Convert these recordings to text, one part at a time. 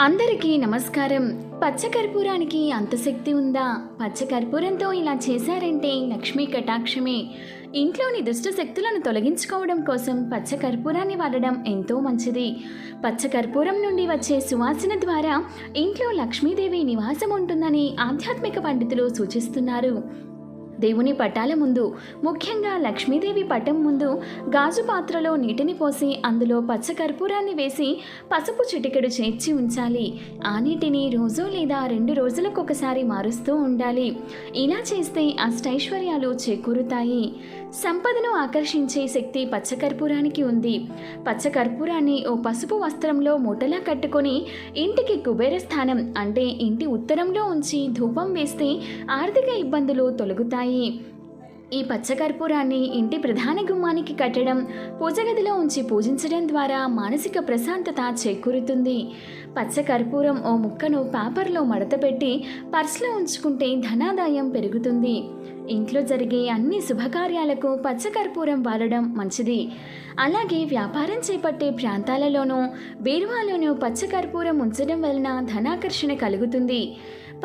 అందరికీ నమస్కారం. పచ్చకర్పూరానికి అంత శక్తి ఉందా? పచ్చకర్పూరంతో ఇలా చేశారంటే లక్ష్మీ కటాక్షమే. ఇంట్లోని దుష్ట శక్తులను తొలగించుకోవడం కోసం పచ్చకర్పూరాన్ని వాడడం ఎంతో మంచిది. పచ్చకర్పూరం నుండి వచ్చే సువాసన ద్వారా ఇంట్లో లక్ష్మీదేవి నివాసం ఉంటుందని ఆధ్యాత్మిక పండితులు సూచిస్తున్నారు. దేవుని పటాల ముందు ముఖ్యంగా లక్ష్మీదేవి పటం ముందు గాజు పాత్రలో నీటిని పోసి అందులో పచ్చకర్పూరాన్ని వేసి పసుపు చిటికెడు చేర్చి ఉంచాలి. ఆ నీటిని రోజు లేదా రెండు రోజులకొకసారి మారుస్తూ ఉండాలి. ఇలా చేస్తే అష్టైశ్వర్యాలు చేకూరుతాయి. సంపదను ఆకర్షించే శక్తి పచ్చకర్పూరానికి ఉంది. పచ్చకర్పూరాన్ని ఓ పసుపు వస్త్రంలో మూటలా కట్టుకొని ఇంటికి కుబేర స్థానం అంటే ఇంటి ఉత్తరంలో ఉంచి ధూపం వేస్తే ఆర్థిక ఇబ్బందులు తొలగుతాయి. ఈ పచ్చకర్పూరాన్ని ఇంటి ప్రధాన గుమ్మానికి కట్టడం పూజగదిలో ఉంచి పూజించడం ద్వారా మానసిక ప్రశాంతత చేకూరుతుంది. పచ్చకర్పూరం ఓ ముక్కను పేపర్లో మడతపెట్టి పర్స్లో ఉంచుకుంటే ధనాదాయం పెరుగుతుంది. ఇంట్లో జరిగే అన్ని శుభకార్యాలకు పచ్చకర్పూరం వాడడం మంచిది. అలాగే వ్యాపారం చేపట్టే ప్రాంతాలలోనూ బీరువాలోనూ పచ్చకర్పూరం ఉంచడం వలన ధనాకర్షణ కలుగుతుంది.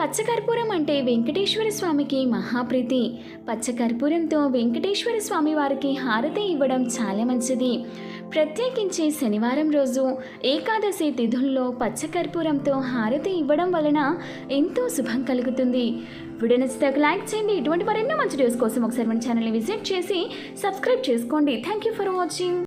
పచ్చకర్పూరం అంటే వెంకటేశ్వర స్వామికి మహాప్రీతి. పచ్చకర్పూరంతో వెంకటేశ్వర స్వామి వారికి హారతి ఇవ్వడం చాలా మంచిది. ప్రత్యేకించి శనివారం రోజు ఏకాదశి తిథుల్లో పచ్చకర్పూరంతో హారతి ఇవ్వడం వలన ఎంతో శుభం కలుగుతుంది. వీడియో నచ్చితే ఒక లైక్ చేయండి. ఇటువంటి మరెన్నో మంచి వీడియోస్ కోసం ఒకసారి మన ఛానల్ని విజిట్ చేసి సబ్స్క్రైబ్ చేసుకోండి. Thank you for watching